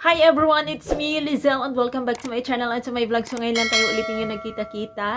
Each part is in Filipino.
Hi everyone! It's me, Lizelle, and welcome back to my channel and to my vlog. So ngayon lang tayo ulit yung nagkita-kita,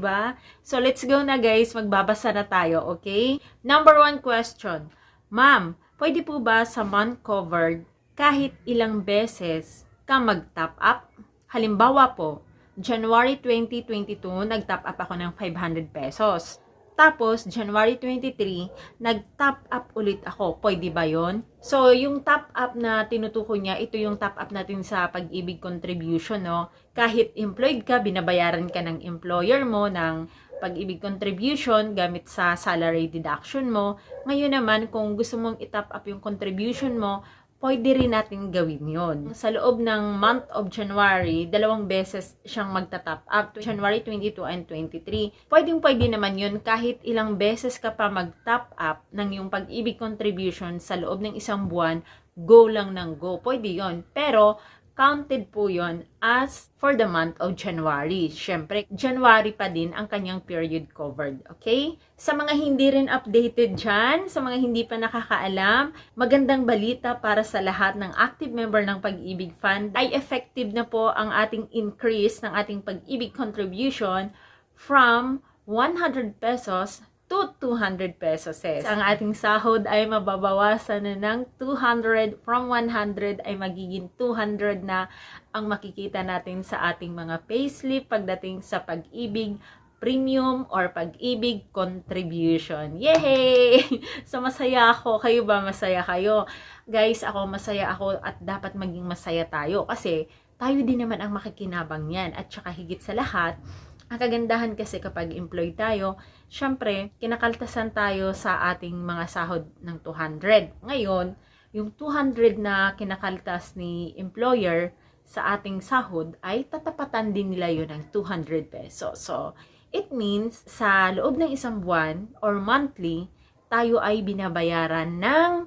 ba? So let's go na guys, magbabasa na tayo, okay? Number one question. Ma'am, pwede po ba sa month covered kahit ilang beses ka mag-top up? Halimbawa po, January 2022, nag-top up ako ng 500 pesos. Tapos, January 23, nag-top up ulit ako. Pwede ba yon? So, yung top up na tinutukoy niya, ito yung top up natin sa pag-ibig contribution, no? Kahit employed ka, binabayaran ka ng employer mo ng pag-ibig contribution gamit sa salary deduction mo. Ngayon naman, kung gusto mong i-top up yung contribution mo, pwede rin natin gawin yon. Sa loob ng month of January, dalawang beses siyang magta-top up, January 22 and 23. Pwedeng pwede naman yon kahit ilang beses ka pa mag-top up ng yung pag-ibig contribution sa loob ng isang buwan, go lang ng go. Pwede yon. Pero, counted po yon as for the month of January. Siyempre, January pa din ang kanyang period covered. Okay? Sa mga hindi rin updated dyan, sa mga hindi pa nakakaalam, magandang balita para sa lahat ng active member ng Pag-ibig Fund ay effective na po ang ating increase ng ating Pag-ibig contribution from 100 pesos to 200 pesos. Ang ating sahod ay mababawasan na ng 200 from 100 ay magiging 200 na ang makikita natin sa ating mga payslip pagdating sa pag-ibig premium or pag-ibig contribution. Yay! So masaya ako. Kayo ba masaya kayo? Guys, ako masaya ako at dapat maging masaya tayo kasi tayo din naman ang makikinabang yan. At saka higit sa lahat, ang kagandahan kasi kapag employed tayo, syempre, kinakaltasan tayo sa ating mga sahod ng 200. Ngayon, yung 200 na kinakaltas ni employer sa ating sahod ay tatapatan din nila yun ng 200 pesos. So, it means sa loob ng isang buwan or monthly, tayo ay binabayaran ng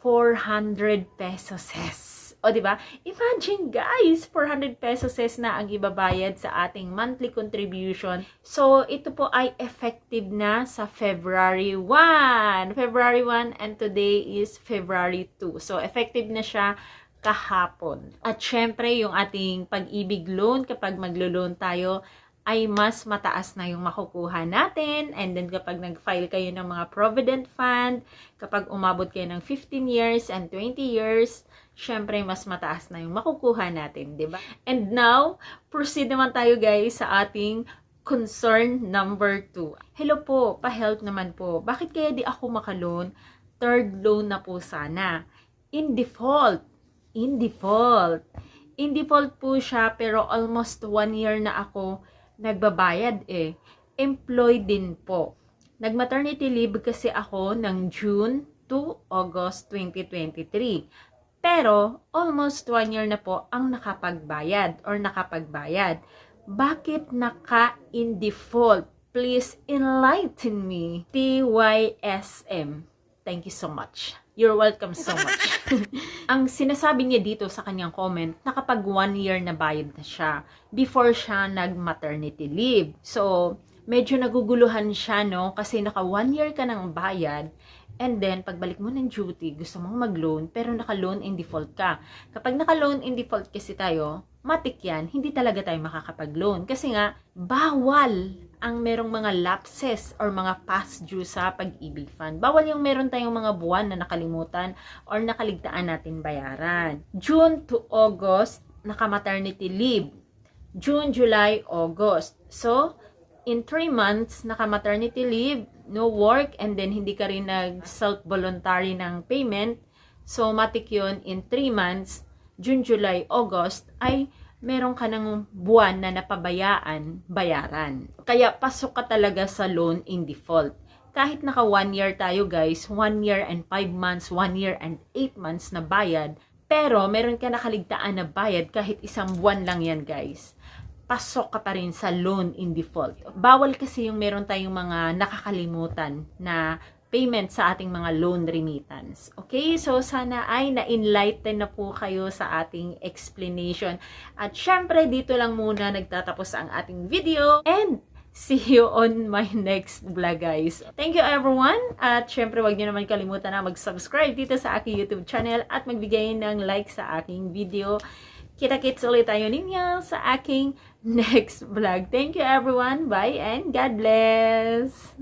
400 pesos. O, di ba? Imagine, guys, 400 pesos na ang ibabayad sa ating monthly contribution. So, ito po ay effective na sa February 1. February 1 and today is February 2. So, effective na siya kahapon. At syempre, yung ating pag-ibig loan, kapag maglo-loan tayo, ay mas mataas na yung makukuha natin. And then kapag nag-file kayo ng mga provident fund, kapag umabot kayo ng 15 years and 20 years, syempre mas mataas na yung makukuha natin, 'di ba? And now, proceed naman tayo guys sa ating concern number 2. Hello po, pa-help naman po. Bakit kaya di ako makaloan? Third loan na po sana. In default. In default. In default po siya pero almost one year na ako nagbabayad eh. Employed din po. Nag-maternity leave kasi ako ng June to August 2023. Pero, almost one year na po ang nakapagbayad or nakapagbayad. Bakit naka-in default? Please enlighten me. TYSM. Thank you so much. You're welcome so much. ang sinasabi niya dito sa kanyang comment, nakapag one year na bayad na siya before siya nag-maternity leave. So, medyo naguguluhan siya, no? Kasi naka one year ka ng bayad And then, pagbalik mo ng duty, gusto mong mag-loan, pero naka-loan in default ka. Kapag naka-loan in default kasi tayo, matik yan, hindi talaga tayo makakapag-loan. Kasi nga, bawal ang merong mga lapses or mga past due sa pag-ibig fund. Bawal yung meron tayong mga buwan na nakalimutan or nakaligtaan natin bayaran. June to August, naka-maternity leave. June, July, August. So, in 3 months, naka-maternity leave, no work, and then hindi ka rin nag-self-voluntary ng payment, so matik yun, in 3 months, June, July, August, ay meron ka ng buwan na napabayaan, bayaran. Kaya pasok ka talaga sa loan in default. Kahit naka 1 year tayo guys, 1 year and 5 months, 1 year and 8 months na bayad, pero meron ka nakaligtaan na bayad kahit isang buwan lang yan guys pasok ka pa rin sa loan in default. Bawal kasi yung meron tayong mga nakakalimutan na payment sa ating mga loan remittance. Okay? So, sana ay na-enlighten na po kayo sa ating explanation. At syempre, dito lang muna nagtatapos ang ating video. And see you on my next vlog, guys. Thank you, everyone. At syempre, wag niyo naman kalimutan na mag-subscribe dito sa aking YouTube channel at magbigay ng like sa aking video. Kita-kits ulit tayo ninyo sa aking next vlog. Thank you, everyone. Bye and God bless!